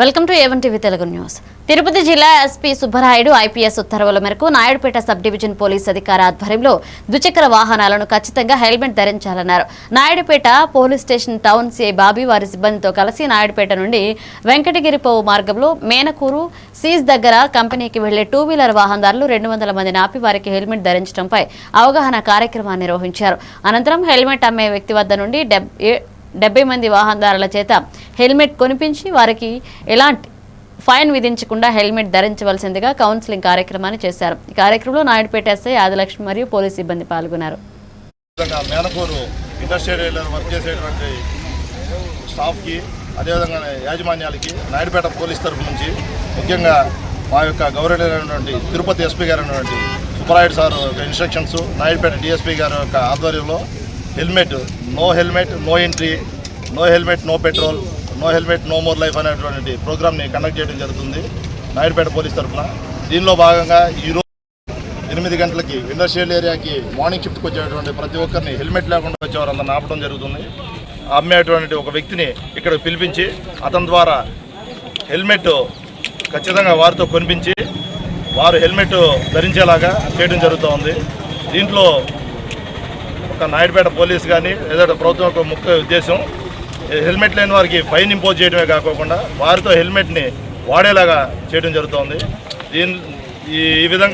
Welcome to A one TV Telugu news. Tirupati జిల్లా SP Subbarayudu IPS ఉత్తర్వుల మేరకు Naidupeta sub division police అధికార ఆధ్వర్యంలో ద్విచక్ర వాహనాలను ఖచ్చితంగా helmet ధరించాలన్నారు. Naidupeta police station town CI Bobby వారి సిబ్బందితో కలిసి నాయుడుపేట నుండి వెంకటగిరిపోవు మార్గంలో మేనకూరు సీజ్ దగ్గర కంపెనీకి వెళ్ళే టూ వీలర్ వాహనదారులు రెండు వందల మందిని ఆపి వారికి హెల్మెట్ ధరించడంపై అవగాహన కార్యక్రమాన్ని నిర్వహించారు. అనంతరం హెల్మెట్ అమ్మే వ్యక్తి వద్ద నుండి డెబ్ డెబ్బై మంది వాహనదారుల చేత హెల్మెట్ కొనిపించి వారికి ఎలాంటి ఫైన్ విధించకుండా హెల్మెట్ ధరించవలసిందిగా కౌన్సిలింగ్ కార్యక్రమాన్ని చేశారు. ఈ కార్యక్రమంలో నాయుడుపేట ఎస్ఐ ఆదిలక్ష్మి మరియు పోలీస్ సిబ్బంది పాల్గొన్నారు. వర్క్ చేసేటువంటి స్టాఫ్కి అదేవిధంగా యాజమాన్యాలకి నాయుడుపేట పోలీస్ తరఫు నుంచి ముఖ్యంగా మా యొక్క గౌరవనీయులైనటువంటి తిరుపతి ఎస్పీ గారు అయినటువంటి సుబ్బరాయుడు సార్ యొక్క ఇన్స్ట్రక్షన్స్ నాయుడుపేట డిఎస్పీ గారి యొక్క ఆధ్వర్యంలో helmet no helmet no entry no helmet no petrol no helmet no more life అనేటువంటి ప్రోగ్రామ్ని కండక్ట్ చేయడం జరుగుతుంది. నాయుడుపేట పోలీస్ తరఫున. దీనిలో భాగంగా ఈరోజు ఎనిమిది గంటలకి ఇండస్ట్రియల్ ఏరియాకి మార్నింగ్ షిఫ్ట్కి వచ్చేటువంటి ప్రతి ఒక్కరిని హెల్మెట్ లేకుండా వచ్చేవారు ఆపడం జరుగుతుంది. అమ్మేటువంటి ఒక వ్యక్తిని ఇక్కడ పిలిపించి అతని ద్వారా హెల్మెట్ ఖచ్చితంగా వారితో కొనిపించి వారు హెల్మెట్ ధరించేలాగా చేయడం జరుగుతూ ఉంది. దీంట్లో ఒక నాయుడుపేట పోలీస్ కానీ లేదా ప్రభుత్వం యొక్క ముఖ్య ఉద్దేశం హెల్మెట్ లేని వారికి ఫైన్ ఇంపోజ్ చేయడమే కాకుండా వారితో హెల్మెట్ని వాడేలాగా చేయడం జరుగుతోంది. దీని ఈ ఈ విధంగా